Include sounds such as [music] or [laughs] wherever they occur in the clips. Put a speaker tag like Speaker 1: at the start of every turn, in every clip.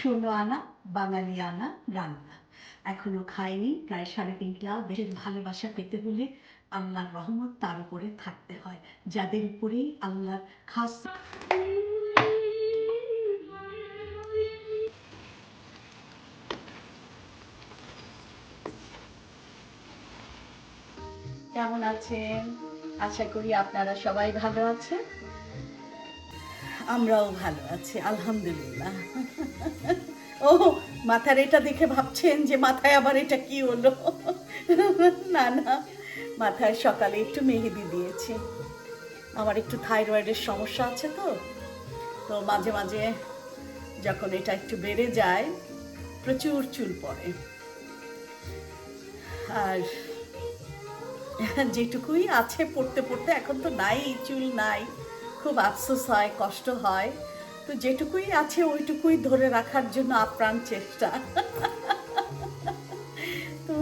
Speaker 1: ষোলো আনা বাঙালি আনা রান্না। এখনও খাইনি, প্রায় সাড়ে তিন ক্লাস বেশ ভালোবাসা পেতে হলে আল্লাহর রহমত তার উপরে থাকতে হয়, যাদের উপরেই আল্লাহর খাস কেমন আছেন? আশা করি আপনারা সবাই ভালো আছেন। আমরাও ভালো আছি, আলহামদুলিল্লাহ। [laughs] ও, মাথার এটা দেখে ভাবছেন যে মাথায় আবার এটা কি হলো? [laughs] না না, মাথায় সকালে একটু মেহেদি দিয়েছি। আমার একটু থাইরয়েডের সমস্যা আছে তো তো মাঝে মাঝে যখন এটা একটু বেড়ে যায়, প্রচুর চুল পড়ে। আর যেটুকুই আছে পড়তে পড়তে, এখন তো নাই, চুল নাই। খুব আফসোস হয়, কষ্ট হয়। তো যেটুকুই আছে ওইটুকুই ধরে রাখার জন্য আপ্রাণ চেষ্টা। তো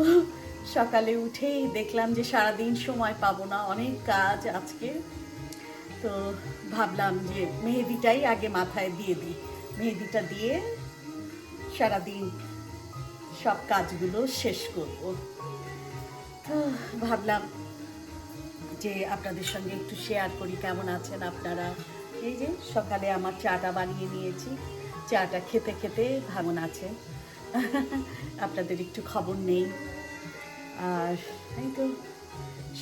Speaker 1: সকালে উঠেই দেখলাম যে সারাদিন সময় পাবো না, অনেক কাজ আজকে। তো ভাবলাম যে মেহেদিটাই আগে মাথায় দিয়ে দিই। মেহেদিটা দিয়ে সারাদিন সব কাজগুলো শেষ করব। তো ভাবলাম যে আপনাদের সঙ্গে একটু শেয়ার করি, কেমন আছেন আপনারা? এই যে সকালে আমার চাটা বানিয়ে নিয়েছি। চাটা খেতে খেতে ভাঙন আছেন [laughs] আপনাদের একটু খবর নেই। আর এই তো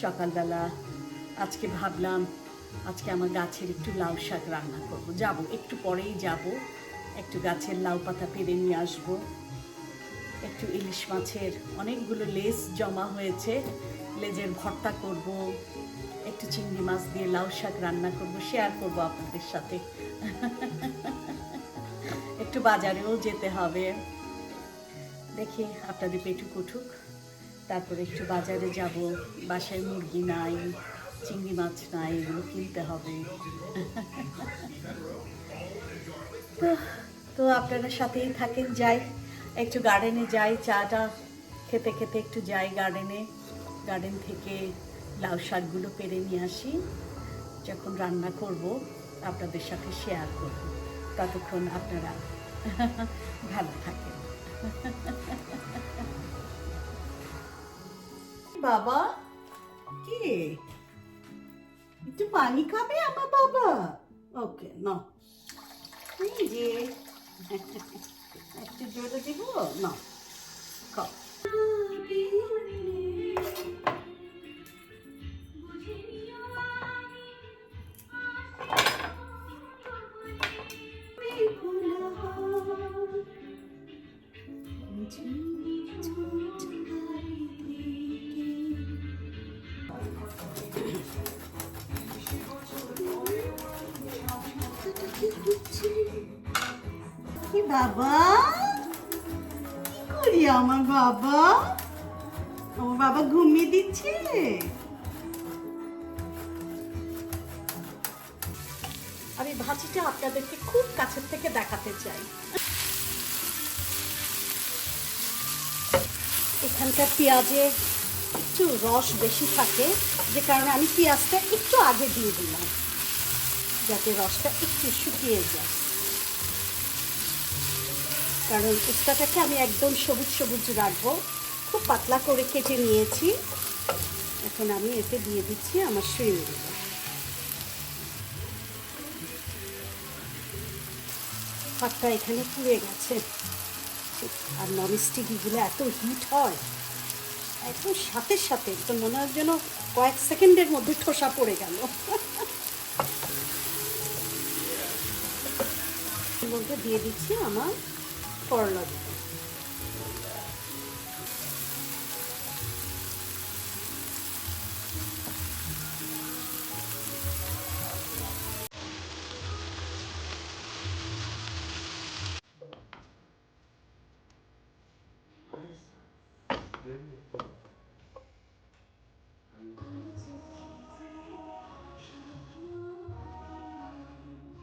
Speaker 1: সকালবেলা আজকে ভাবলাম, আজকে আমার গাছের একটু লাউ শাক রান্না করব। যাব, একটু পরেই যাব। একটু গাছের লাউ পাতা পেরে নিয়ে আসব। একটু ইলিশ মাছের অনেকগুলো লেস জমা হয়েছে। লেজের ভর্তা করব। একটু চিংড়ি মাছ দিয়ে লাউ শাক রান্না করব শেয়ার করব আপনাদের সাথে। একটু বাজারেও যেতে হবে। দেখি আপনাদের পেটুক কুঠুক তারপরে একটু বাজারে যাব। বাসায় মুরগি নাই, চিংড়ি মাছ নাই, এগুলো কিনতে হবে। তো তো আপনারা সাথেই থাকেন, যাই। একটু গার্ডেনে যাই, চাটা খেতে খেতে একটু যাই গার্ডেনে গার্ডেন থেকে লাউ শাকগুলো পেরে নিয়ে আসি। যখন রান্না করব আপনাদের সাথে শেয়ার করব। ততক্ষণ আপনারা [laughs] ভালো থাকেন। [laughs] বাবা কি? একটু পানি খাবে আমার বাবা? ওকে না। এই যে। [laughs] একটু জোরে দিব না। খাও। কি বাবা? কি করি আমার বাবা? আমার বাবা ঘুমিয়ে দিচ্ছে। আমি ভাজিটা আপনাদেরকে খুব কাছের থেকে দেখাতে চাই। এখানকার পেঁয়াজে একটু রস বেশি থাকে, যে কারণে আমি পেঁয়াজটা একটু আগে দিয়ে দিলাম, যাতে রসটা একটু শুকিয়ে যায়। কারণ উস্তাটাকে আমি একদম সবুজ সবুজ রাখব। খুব পাতলা করে কেটে নিয়েছি। এখন আমি এতে দিয়ে দিচ্ছি আমার শিঙগুলো হাতটা এখানে পুড়ে গেছে। আর ননস্টিকগুলো এত হিট হয় একদম সাথে সাথে, তো মনে হয় যেন কয়েক সেকেন্ডের মধ্যে ঠোসা পড়ে গেল। মধ্যে দিয়ে দিচ্ছি আমার করলা দুটো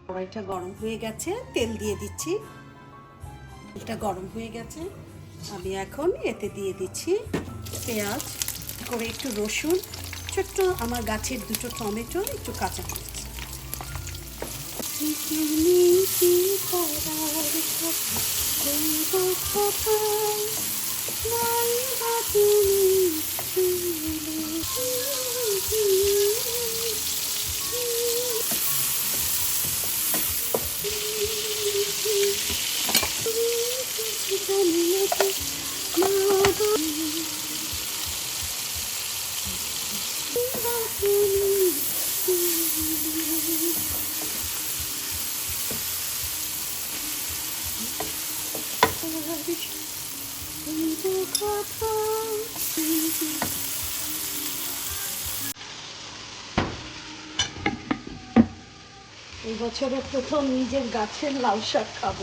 Speaker 1: কড়াইটা গরম হয়ে গেছে তেল দিয়ে দিচ্ছি। তেলটা গরম হয়ে গেছে। আমি এখন এতে দিয়ে দিচ্ছি পেঁয়াজ, করে একটু রসুন, ছোট্ট আমার গাছের দুটো টমেটো, একটু কাঁচা মরিচ। বছরে প্রথম নিজের গাছের লাউ শাক খাব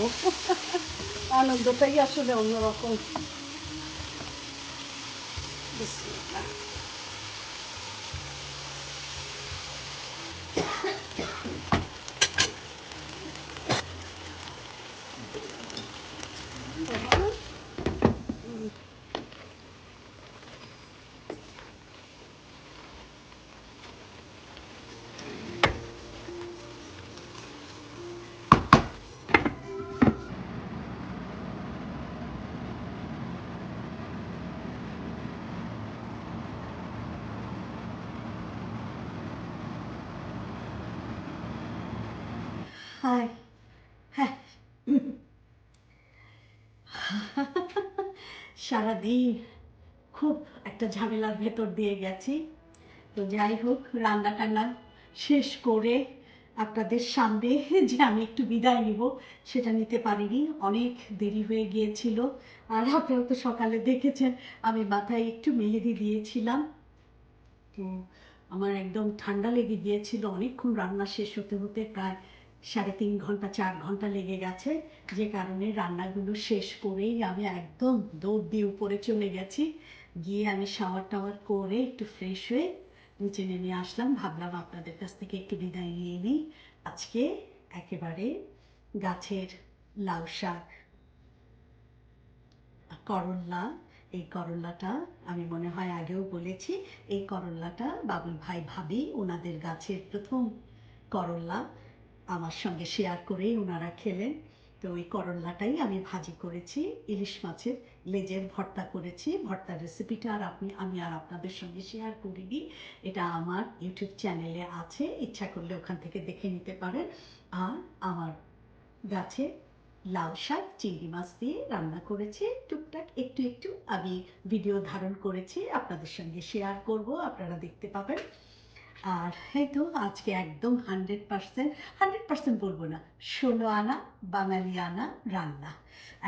Speaker 1: আনন্দটাই আসলে অন্যরকম বিসমিল্লাহ। হাই হ্যাঁ সারাদিন খুব একটা ঝামেলার ভেতর দিয়ে গেছি। তো যাই হোক রান্না টান্না শেষ করে আপনাদের সামনে যে আমি একটু বিদায় নিব, সেটা নিতে পারিনি। অনেক দেরি হয়ে গিয়েছিল। আর আপনারা তো সকালে দেখেছেন, আমি মাথায় একটু মেহেদি দিয়েছিলাম। তো আমার একদম ঠান্ডা লেগে গিয়েছিল। অনেকক্ষণ রান্না শেষ হতে হতে প্রায় সাড়ে তিন ঘণ্টা, চার ঘণ্টা লেগে গেছে। যে কারণে রান্নাগুলো শেষ করেই আমি একদম দৌড় দিয়ে উপরে চলে গেছি। গিয়ে আমি শাওয়ার টাওয়ার করে একটু ফ্রেশ হয়ে নিচে নেমে আসলাম। ভাবলাম আপনাদের কাছ থেকে একটু বিদায় নিয়ে নিই। আজকে একেবারে গাছের লাউ শাক করল্লা এই করল্লাটা আমি মনে হয় আগেও বলেছি। এই করল্লাটা বাবুল ভাই ভাবি ওনাদের গাছের প্রথম করল্লা আমার সঙ্গে শেয়ার করেই ওনারা খেলেন। তো ওই করল্লাটাই আমি ভাজি করেছি, ইলিশ মাছের লেজের ভর্তা করেছি। ভর্তার রেসিপিটা আর আপনি, আমি আর আপনাদের সঙ্গে শেয়ার করিনি। এটা আমার ইউটিউব চ্যানেলে আছে, ইচ্ছা করলে ওখান থেকে দেখে নিতে পারেন। আর আমার গাছে লাউ শাক, চিংড়ি মাছ দিয়ে রান্না করেছি। টুকটাক একটু একটু আমি ভিডিও ধারণ করেছি। আপনাদের সঙ্গে শেয়ার করব, আপনারা দেখতে পাবেন। আর এই তো আজকে একদম হান্ড্রেড পার্সেন্ট হান্ড্রেড পার্সেন্ট বলব না, ষোলো আনা বাঙালি আনা রান্না।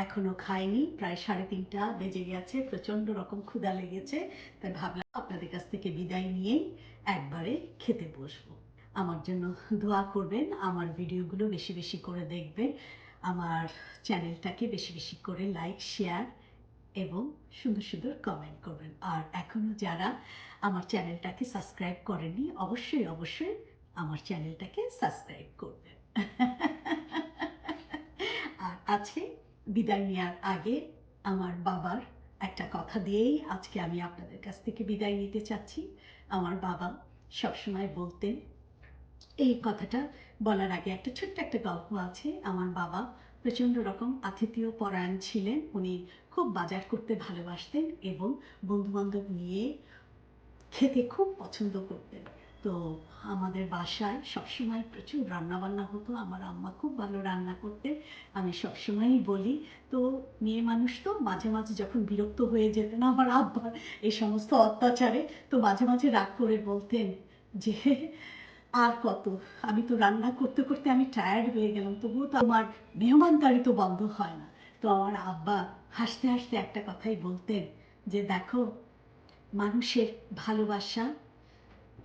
Speaker 1: এখনও খাইনি, প্রায় সাড়ে তিনটা বেজে গেছে, প্রচণ্ড রকম ক্ষুধা লেগেছে, তাই ভাবলাম আপনাদের কাছ থেকে বিদায় নিয়েই একবারে খেতে বসবো। আমার জন্য দোয়া করবেন, আমার ভিডিওগুলো বেশি বেশি করে দেখবেন, আমার চ্যানেলটাকে বেশি বেশি করে লাইক শেয়ার এবং সুন্দর সুন্দর কমেন্ট করবেন। আর এখনও যারা আমার চ্যানেলটাকে সাবস্ক্রাইব করেননি অবশ্যই অবশ্যই আমার চ্যানেলটাকে সাবস্ক্রাইব করবেন আর আজকে বিদায় নেওয়ার আগে আমার বাবার একটা কথা দিয়েই আজকে আমি আপনাদের কাছ থেকে বিদায় নিতে চাচ্ছি। আমার বাবা সবসময় বলতেন, এই কথাটা বলার আগে একটা ছোট্ট একটা গল্প আছে। আমার বাবা প্রচণ্ড রকম আতিথেয় পরায়ণ ছিলেন। উনি খুব বাজার করতে ভালোবাসতেন এবং বন্ধুবান্ধব নিয়ে খেতে খুব পছন্দ করতেন। তো আমাদের বাসায় সবসময় প্রচুর রান্নাবান্না হতো। আমার আম্মা খুব ভালো রান্না করতেন। আমি সবসময়ই বলি, তো মেয়ে মানুষ তো মাঝে মাঝে যখন বিরক্ত হয়ে যেতেন আমার আব্বার এই সমস্ত অত্যাচারে, তো মাঝে মাঝে রাগ করে বলতেন যে, আর কত? আমি তো রান্না করতে করতে আমি টায়ার্ড হয়ে গেলাম। তবুও তো আমার মেহমানদারি তো বন্ধ হয় না। তো আমার আব্বা হাসতে হাসতে একটা কথাই বলতেন যে, দেখো মানুষের ভালোবাসা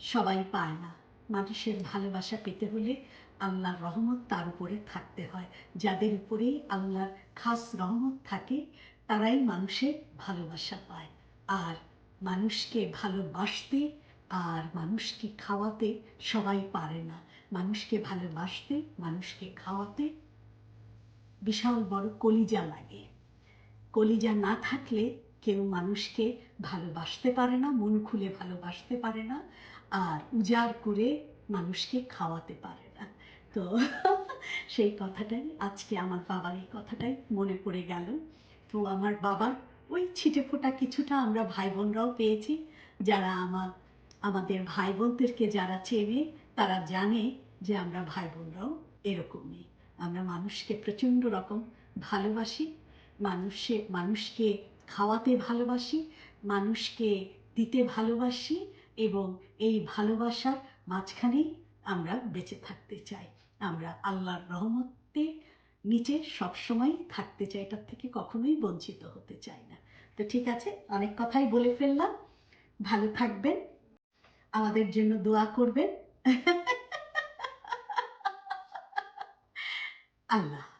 Speaker 1: সবাই পায় না। মানুষের ভালোবাসা পেতে হলে আল্লাহর রহমত তার উপরে থাকতে হয়। যাদের উপরেই আল্লাহর খাস রহমত থাকে, তারাই মানুষের ভালোবাসা পায়। আর মানুষকে ভালোবাসতে আর মানুষকে খাওয়াতে সবাই পারে না। মানুষকে ভালোবাসতে, মানুষকে খাওয়াতে বিশাল বড় কলিজা লাগে। কলিজা না থাকলে কেউ মানুষকে ভালোবাসতে পারে না, মন খুলে ভালোবাসতে পারে না, আর উজাড় করে মানুষকে খাওয়াতে পারে না। তো [laughs] সেই কথাটাই আজকে আমার বাবার এই কথাটাই মনে পড়ে গেল। তো আমার বাবার ওই ছিটে ফোটা কিছুটা আমরা ভাই বোনরাও পেয়েছি। যারা আমার, আমাদের ভাই বোনদেরকে যারা চেনে, তারা জানে যে আমরা ভাই বোনরাও এরকমই। আমরা মানুষকে প্রচণ্ড রকম ভালোবাসি। মানুষে, মানুষকে খাওয়াতে ভালোবাসি, মানুষকে দিতে ভালোবাসি এবং এই ভালোবাসার মাঝখানেই আমরা বেঁচে থাকতে চাই। আমরা আল্লাহর রহমতে নিচে সবসময় থাকতে চাই, এটার থেকে কখনোই বঞ্চিত হতে চাই না। তো ঠিক আছে, অনেক কথাই বলে ফেললাম। ভালো থাকবেন। আমাদের জন্য দোয়া করবেন। [laughs] আল্লাহ